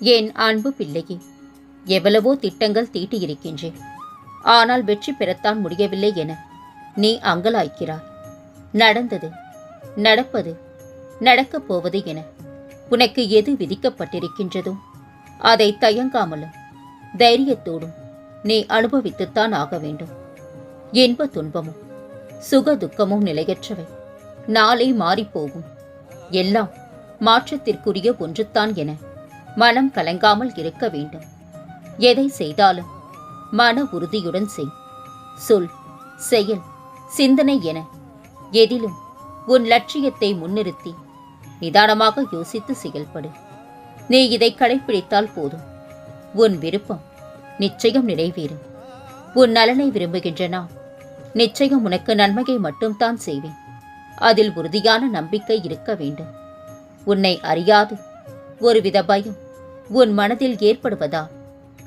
என் அன்பு பிள்ளையே? எவ்வளவோ திட்டங்கள் தீட்டியிருக்கின்றேன் ஆனால் வெற்றி பெறத்தான் முடியவில்லை என நீ அங்கலாய்க்கிறாய். நடந்தது நடப்பது நடக்கப் போவது என உனக்கு எது விதிக்கப்பட்டிருக்கின்றதோ அதை தயங்காமலும் தைரியத்தோடும் நீ அனுபவித்துத்தான் ஆக வேண்டும். இன்ப துன்பமும் சுக துக்கமும் நிலையற்றவை. நாளை மாறிப்போகும். எல்லாம் மாற்றத்திற்குரிய ஒன்றுத்தான் என மனம் கலங்காமல் இருக்க வேண்டும். எதை செய்தாலும் மன உறுதியுடன் செய். சொல் செயல் சிந்தனை என எதிலும் உன் லட்சியத்தை முன்னிறுத்தி நிதானமாக யோசித்து செயல்படு. நீ இதை கடைப்பிடித்தால் போதும். உன் விருப்பம் நிச்சயம் நிறைவேறும். உன் நலனை விரும்புகின்ற நான் நிச்சயம் உனக்கு நன்மையை மட்டும்தான் செய்வேன். அதில் உறுதியான நம்பிக்கை இருக்க வேண்டும். உன்னை அறியாது. ஒருவித பயம் உன் மனதில் ஏற்படுவதா?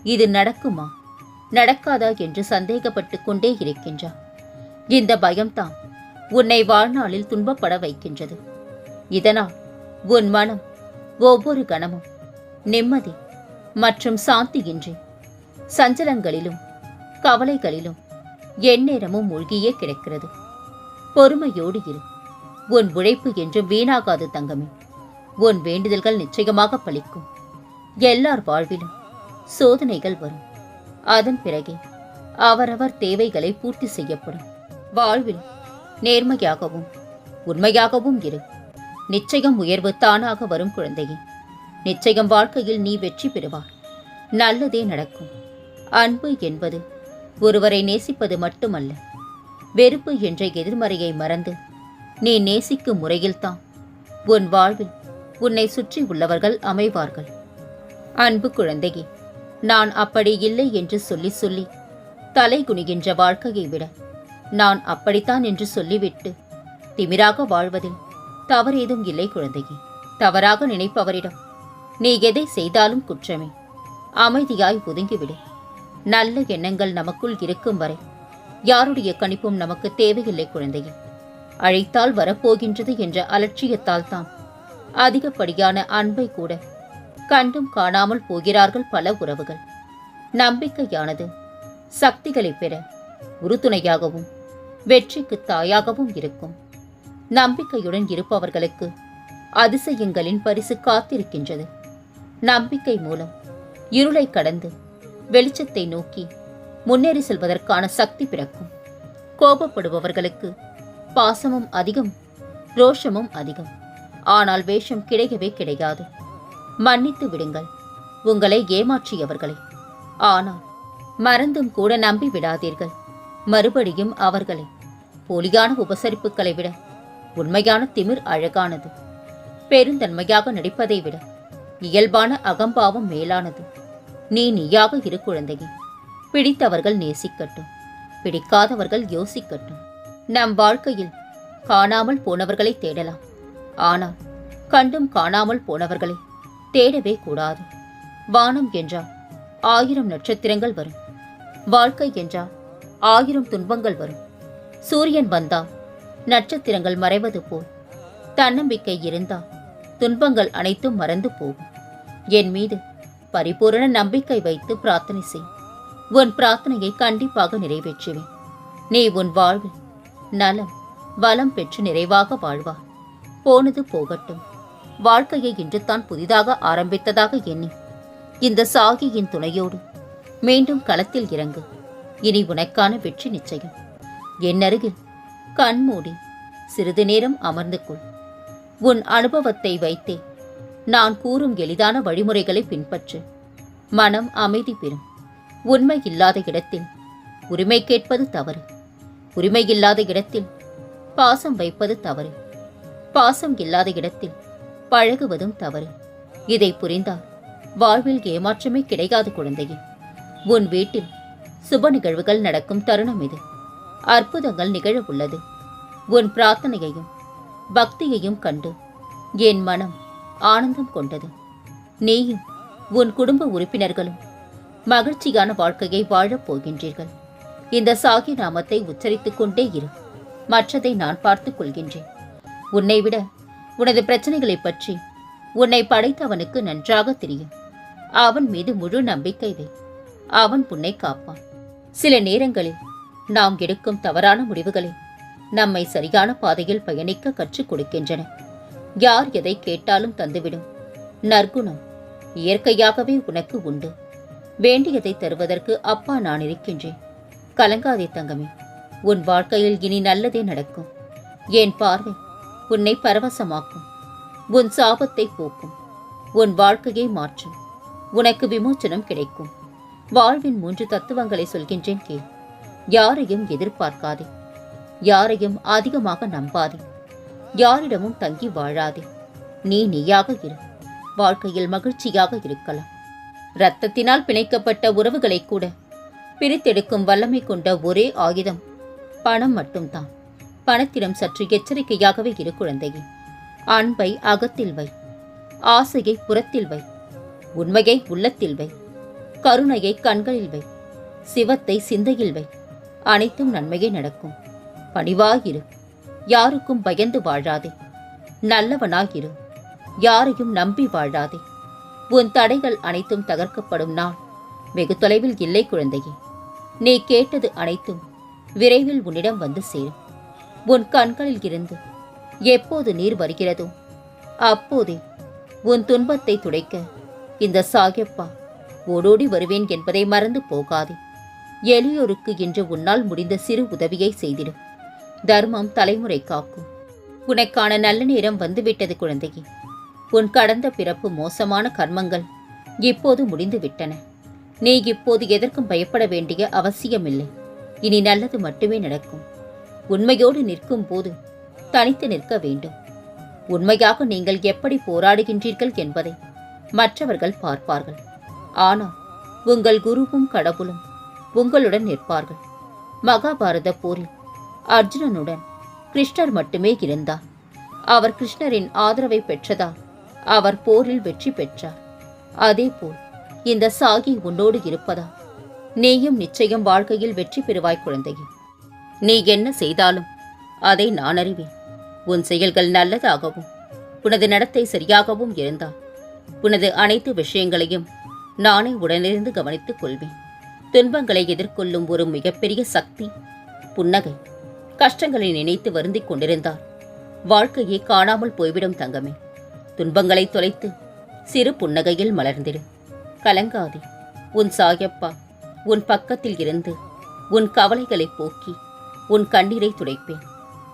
இது நடக்குமா? நடக்காதா என்று சந்தேகப்பட்டு கொண்டே இருக்கின்றா. இந்த பயம்தான் உன்னை வாழ்நாளில் துன்பப்பட வைக்கின்றது. இதனால் உன் மனம் ஒவ்வொரு கணமும் நிம்மதி மற்றும் சாந்தியின்றி சஞ்சலங்களிலும் கவலைகளிலும் எந்நேரமும் மூழ்கியே கிடக்கிறது. பொறுமையோடு இரு. உன் உழைப்பு என்றும் வீணாகாது தங்கமே. உன் வேண்டுதல்கள் நிச்சயமாக பலிக்கும். எல்லார் வாழ்விலும் சோதனைகள் வரும். அதன் பிறகே அவரவர் தேவைகளை பூர்த்தி செய்யப்படும். வாழ்வில் நேர்மையாகவும் உண்மையாகவும் இரு. நிச்சயம் உயர்வு தானாக வரும் குழந்தையே. நிச்சயம் வாழ்க்கையில் நீ வெற்றி பெறுவாய். நல்லதே நடக்கும். அன்பு என்பது ஒருவரை நேசிப்பது மட்டுமல்ல வெறுப்பு என்ற எதிர்மறையை மறந்து நீ நேசிக்கும் முறையில்தான். உன் வாழ்வில் உன்னை சுற்றி உள்ளவர்கள் அமைவார்கள். அன்பு குழந்தையே நான் அப்படி இல்லை என்று சொல்லி சொல்லி தலை குனிகின்ற வாழ்க்கையை விட நான் அப்படித்தான் என்று சொல்லிவிட்டு திமிராக வாழ்வதில் தவறேதும் இல்லை குழந்தையே. தவறாக நினைப்பவரிடம் நீ எதை செய்தாலும் குற்றமே. அமைதியாய் ஒதுங்கிவிடு. நல்ல எண்ணங்கள் நமக்குள் இருக்கும் வரை யாருடைய கணிப்பும் நமக்கு தேவையில்லை குழந்தையே. அழைத்தால் வரப்போகின்றது என்ற அலட்சியத்தால் தான் அதிகப்படியான அன்பை கூட கண்டும் காணாமல் போகிறார்கள் பல உறவுகள். நம்பிக்கையானது சக்திகளை பெற உறுதுணையாகவும் வெற்றிக்கு தாயாகவும் இருக்கும். நம்பிக்கையுடன் இருப்பவர்களுக்கு அதிசயங்களின் பரிசு காத்திருக்கின்றது. நம்பிக்கை மூலம் இருளை கடந்து வெளிச்சத்தை நோக்கி முன்னேறி செல்வதற்கான சக்தி பிறக்கும். கோபப்படுபவர்களுக்கு பாசமும் அதிகம் ரோஷமும் அதிகம். ஆனால் வேஷம் கிடைக்கவே கிடையாது. மன்னித்து விடுங்கள். உங்களை ஏமாற்றியவர்களை. ஆனால் மறந்தும் கூட நம்பி விடாதீர்கள். மறுபடியும் அவர்களை போலியான உபசரிப்புகளை விட உண்மையான திமிர் அழகானது. பெருந்தன்மையாக நடிப்பதை விட இயல்பான அகம்பாவம் மேலானது. நீ நீயாக இரு குழந்தையே. பிடித்தவர்கள் நேசிக்கட்டும். பிடிக்காதவர்கள் யோசிக்கட்டும். நம் வாழ்க்கையில் காணாமல் போனவர்களை தேடலாம். ஆனால் கண்டும் காணாமல் போனவர்களை தேடவே கூடாது. வானம் என்றால் ஆயிரம் நட்சத்திரங்கள் வரும். வாழ்க்கை என்றால் ஆயிரம் துன்பங்கள் வரும். சூரியன் வந்தால் நட்சத்திரங்கள் மறைவது போல். தன்னம்பிக்கை இருந்தால் துன்பங்கள் அனைத்தும் மறந்து போகும். என் மீது பரிபூரண நம்பிக்கை வைத்து பிரார்த்தனை செய். உன் பிரார்த்தனையை கண்டிப்பாக நிறைவேற்றுவேன். நீ உன் வாழ்வில் நலம் வளம் பெற்று நிறைவாக வாழ்வா போனது போகட்டும். வாழ்க்கையை இன்று தான் புதிதாக ஆரம்பித்ததாக எண்ணி. இந்த சாகியின் துணையோடு மீண்டும் களத்தில் இறங்கு. இனி உனக்கான வெற்றி நிச்சயம். என் அருகில் கண்மூடி சிறிது நேரம் அமர்ந்து கொள். உன் அனுபவத்தை வைத்தே நான் கூறும் எளிதான வழிமுறைகளை பின்பற்று. மனம் அமைதி பெறும். உண்மை இல்லாத இடத்தில் உரிமை கேட்பது தவறு. உரிமை இல்லாத இடத்தில் பாசம் வைப்பது தவறு. பாசம் இல்லாத இடத்தில் பழகுவதும் தவறு. இதை புரிந்தால் வாழ்வில் ஏமாற்றமே கிடைக்காது குழந்தையே. உன் வீட்டில் சுப நிகழ்வுகள் நடக்கும் தருணம் இது. அற்புதங்கள் நிகழ உள்ளது. உன் பிரார்த்தனையையும் பக்தியையும் கண்டு என் மனம் ஆனந்தம் கொண்டது. நீயும் உன் குடும்ப உறுப்பினர்களும் மகிழ்ச்சியான வாழ்க்கையை வாழப் போகின்றீர்கள். இந்த சாகி நாமத்தை உச்சரித்துக் கொண்டே இரு. மற்றதை நான் பார்த்துக் கொள்கின்றேன். உன்னை விட உனது பிரச்சனைகளைப் பற்றி. உன்னை படைத்தவனுக்கு நன்றாக தெரியும். அவன் மீது முழு நம்பிக்கை வை. அவன் புன்னை காப்பான். சில நேரங்களில் நாம் எடுக்கும் தவறான முடிவுகளை நம்மை சரியான பாதையில் பயணிக்க கற்றுக் கொடுக்கின்றன. யார் எதை கேட்டாலும் தந்துவிடும். நற்குணம் இயற்கையாகவே உனக்கு உண்டு. வேண்டியதை தருவதற்கு அப்பா நான் இருக்கின்றேன். கலங்காதே தங்கமே. உன் வாழ்க்கையில் இனி நல்லதே நடக்கும். என் பார்வை உன்னை பரவசமாக்கும். உன் சாபத்தை போக்கும். உன் வாழ்க்கையை மாற்றும். உனக்கு விமோச்சனம் கிடைக்கும். வாழ்வின் மூன்று தத்துவங்களை சொல்கின்றேன் கேள். யாரையும் எதிர்பார்க்காதே. யாரையும் அதிகமாக நம்பாதே. யாரிடமும் தங்கி வாழாதே. நீ நீயாக இரு. வாழ்க்கையில் மகிழ்ச்சியாக இருக்கலாம். இரத்தத்தினால் பிணைக்கப்பட்ட உறவுகளை கூட பிரித்தெடுக்கும் வல்லமை கொண்ட ஒரே ஆயுதம் பணம் மட்டும்தான். பணத்திடம் சற்று எச்சரிக்கையாகவே இரு குழந்தையே. அன்பை அகத்தில் வை. ஆசையை புறத்தில் வை. உண்மையை உள்ளத்தில் வை. கருணையை கண்களில் வை. சிவத்தை சிந்தையில் வை. அனைத்தும் நன்மையே நடக்கும். பணிவாயிரு. யாருக்கும் பயந்து வாழாதே. நல்லவனாயிரு. யாரையும் நம்பி வாழாதே. உன் தடைகள் அனைத்தும் தகர்க்கப்படும் நாள் வெகு தொலைவில் இல்லை குழந்தையே. நீ கேட்டது அனைத்தும் விரைவில் உன்னிடம் வந்து சேரும். உன் கண்களில் இருந்து. எப்போது நீர் வருகிறதோ அப்போதே உன் துன்பத்தை துடைக்க இந்த சாயப்பா ஓடோடி வருவேன் என்பதை மறந்து போகாதே. எளியோருக்கு இன்று உன்னால் முடிந்த சிறு உதவியை செய்திடும். தர்மம் தலைமுறை காக்கும். உனக்கான நல்ல நேரம் வந்துவிட்டது குழந்தையே. உன் கடந்த பிறப்பு மோசமான கர்மங்கள் இப்போது முடிந்து விட்டன நீ இப்போது எதற்கும் பயப்பட வேண்டிய அவசியமில்லை. இனி நல்லது மட்டுமே நடக்கும். உண்மையோடு நிற்கும் போது தனித்து நிற்க வேண்டும். உண்மையாக நீங்கள் எப்படி போராடுகின்றீர்கள் என்பதை மற்றவர்கள் பார்ப்பார்கள். ஆனால் உங்கள் குருவும் கடவுளும் உங்களுடன் நிற்பார்கள். மகாபாரத போரில் அர்ஜுனனுடன் கிருஷ்ணர் மட்டுமே இருந்தார். அவர் கிருஷ்ணரின் ஆதரவை பெற்றதால் அவர் போரில் வெற்றி பெற்றார். அதேபோல் இந்த சாகி உன்னோடு இருப்பதால் நீயும் நிச்சயம் வாழ்க்கையில் வெற்றி பெறுவாய் குழந்தையே. நீ என்ன செய்தாலும் அதை நான் அறிவேன். உன் செயல்கள் நல்லதாகவும் உனது நடத்தை சரியாகவும் இருந்தால் உனது அனைத்து விஷயங்களையும் நானே உடனிருந்து கவனித்துக் கொள்வேன். துன்பங்களை எதிர்கொள்ளும் ஒரு மிகப்பெரிய சக்தி புன்னகை. கஷ்டங்களை நினைத்து வருந்திக் கொண்டிருந்தார் வாழ்க்கையே காணாமல் போய்விடும் தங்கமே. துன்பங்களை தொலைத்து சிறு புன்னகையில் மலர்ந்திடு. கலங்காதே. உன் சாயப்பா உன் பக்கத்தில் இருந்து உன் கவலைகளை போக்கி உன் கண்ணீரை துடைப்பேன்.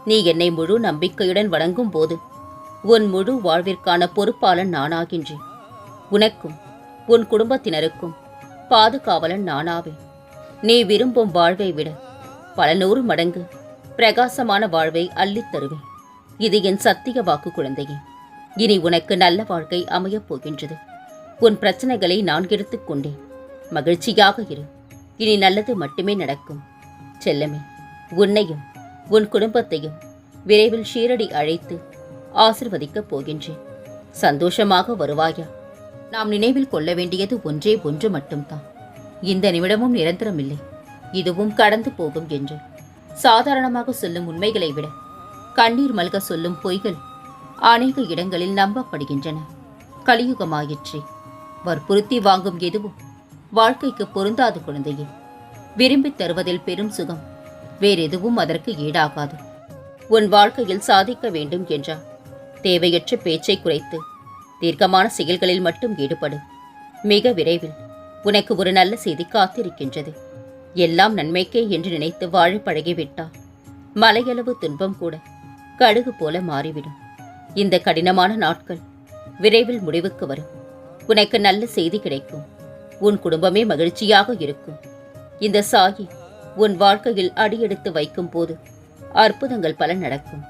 நீ என்னை முழு நம்பிக்கையுடன் வணங்கும் போது உன் முழு வாழ்விற்கான பொறுப்பாளன் நானாகின்றேன். உனக்கும் உன் குடும்பத்தினருக்கும் பாதுகாவலன் நானாவேன். நீ விரும்பும் வாழ்வை விட பல நூறு மடங்கு பிரகாசமான வாழ்வை அள்ளித் தருவேன். இது என் சத்திய வாக்கு குழந்தையே. இனி உனக்கு நல்ல வாழ்க்கை அமையப் போகின்றது. உன் பிரச்சனைகளை நான் எடுத்துக்கொண்டேன் மகிழ்ச்சியாக இரு. இனி நல்லது மட்டுமே நடக்கும். செல்லமே. உன்னையும் உன் குடும்பத்தையும் விரைவில் ஷீரடி அழைத்து ஆசிர்வதிக்கப் போகின்றேன். சந்தோஷமாக வருவாயா? நாம் நினைவில் கொள்ள வேண்டியது ஒன்றே ஒன்று மட்டும்தான். இந்த நிமிடமும் நிரந்தரமில்லை. இதுவும் கடந்து போகும் என்று சாதாரணமாக சொல்லும் உண்மைகளை விட கண்ணீர் மல்க சொல்லும் பொய்கள் அநேக இடங்களில் நம்பப்படுகின்றன. கலியுகமாயிற்று. வற்புறுத்தி வாங்கும் எதுவும் வாழ்க்கைக்கு பொருந்தாது குழந்தையே. விரும்பித் தருவதில் பெரும் சுகம். வேறெதுவும் அதற்கு ஈடாகாது. உன் வாழ்க்கையில் சாதிக்க வேண்டும் என்றார் தேவையற்ற பேச்சை குறைத்து தீர்க்கமான செயல்களில் மட்டும் ஈடுபடு. மிக விரைவில் உனக்கு ஒரு நல்ல செய்தி காத்திருக்கின்றது. எல்லாம் நன்மைக்கே என்று நினைத்து வாழ பழகிவிட்டால் மலையளவு துன்பம் கூட கடுகு போல மாறிவிடும். இந்த கடினமான நாட்கள் விரைவில் முடிவுக்கு வரும். உனக்கு நல்ல செய்தி கிடைக்கும். உன் குடும்பமே மகிழ்ச்சியாக இருக்கும். இந்த சாகி உன் வாழ்க்கையில் அடியெடுத்து வைக்கும் போது அற்புதங்கள் பல நடக்கும்.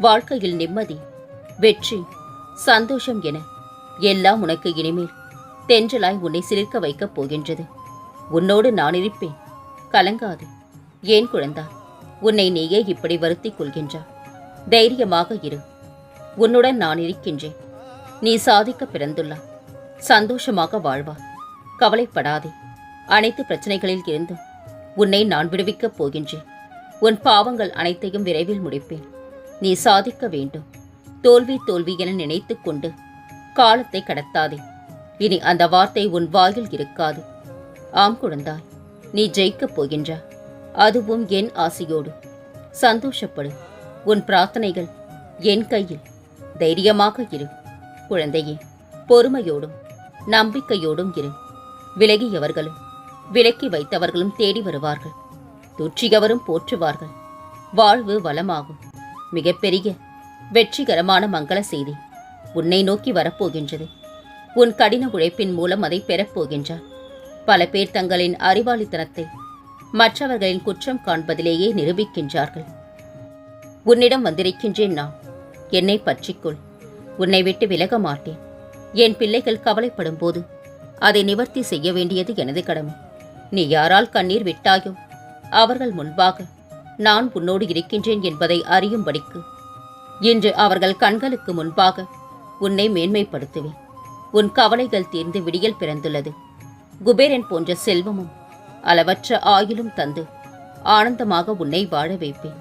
வாழ்க்கையில் நிம்மதி வெற்றி சந்தோஷம் என எல்லாம் உனக்கு இனிமேல் தென்றலாய் உன்னை சிலிர்க்க வைக்கப் போகின்றது. உன்னோடு நான் இருப்பேன். கலங்காது. ஏன் குழந்தா? உன்னை நீயே இப்படி வருத்திக் கொள்கின்றாய் தைரியமாக இரு. உன்னுடன் நான் இருக்கின்றேன். நீ சாதிக்க பிறந்துள்ளாய் சந்தோஷமாக வாழ்வா. கவலைப்படாதே. அனைத்து பிரச்சனைகளில் இருந்தும் உன்னை நான் விடுவிக்கப் போகின்றேன். உன் பாவங்கள் அனைத்தையும் விரைவில் முடிப்பேன். நீ சாதிக்க வேண்டும். தோல்வி தோல்வி என நினைத்து கொண்டு காலத்தை கடத்தாதே. இனி அந்த வார்த்தை உன் வாயில் இருக்காது. ஆம் குழந்தாய் நீ ஜெயிக்கப் போகின்றா. அதுவும் என் ஆசையோடு. சந்தோஷப்படு. உன் பிரார்த்தனைகள் என் கையில். தைரியமாக இரு. குழந்தையே பொறுமையோடும் நம்பிக்கையோடும் இரு. விலகியவர்களும் விலக்கி வைத்தவர்களும் தேடி வருவார்கள். துற்றியவரும் போற்றுவார்கள். வாழ்வு வளமாகும். மிகப்பெரிய வெற்றிகரமான மங்கள செய்தி உன்னை நோக்கி வரப்போகின்றது. உன் கடின உழைப்பின் மூலம் அதை பெறப்போகின்றார் பல பேர் தங்களின் அறிவாளித்தனத்தை மற்றவர்களின் குற்றம் காண்பதிலேயே நிரூபிக்கின்றார்கள். உன்னிடம் வந்திருக்கின்றேன் நான். என்னை பற்றிக்கொள். உன்னை விட்டு விலக மாட்டேன். என் பிள்ளைகள் கவலைப்படும் போது அதை நிவர்த்தி செய்ய வேண்டியது எனது கடமை. நீ யாரால் கண்ணீர் விட்டாயோ? அவர்கள் முன்பாக நான் உன்னோடு இருக்கின்றேன் என்பதை அறியும்படிக்கு. இன்று அவர்கள் கண்களுக்கு முன்பாக உன்னை மேன்மைப்படுத்துவேன். உன் கவலைகள் தீர்ந்து விடியல் பிறந்துள்ளது. குபேரன் போன்ற செல்வமும் அளவற்ற ஆயுளும் தந்து ஆனந்தமாக உன்னை வாழ வைப்பேன்.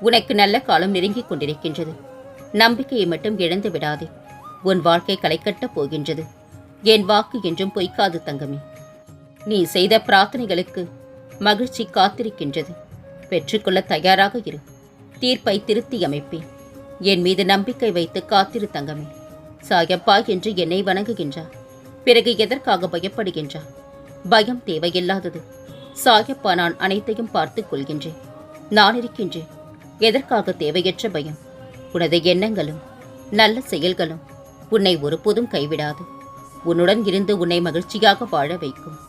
உனக்கு நல்ல காலம் நெருங்கிக் கொண்டிருக்கின்றது. நம்பிக்கையை மட்டும் இழந்து விடாதே. உன் வாழ்க்கை களைக்கட்டப் போகின்றது. என் வாக்கு என்றும் பொய்க்காது தங்கமே. நீ செய்த பிரார்த்தனைகளுக்கு மகிழ்ச்சி காத்திருக்கின்றது. பெற்றுக்கொள்ள தயாராக இரு. தீர்ப்பை திருத்தி அமைப்பேன். என் மீது நம்பிக்கை வைத்து காத்திரு தங்கமே. சாயப்பா என்று என்னை வணங்குகின்றார். பிறகு எதற்காக பயப்படுகின்றார்? பயம் தேவையில்லாதது. சாயப்பா நான் அனைத்தையும் பார்த்துக் கொள்கின்றேன். நான் இருக்கின்றேன். எதற்காக தேவையற்ற பயம்? உனது எண்ணங்களும் நல்ல செயல்களும் உன்னை ஒருபோதும் கைவிடாது. உன்னுடன் இருந்து உன்னை மகிழ்ச்சியாக வாழ வைக்கும்.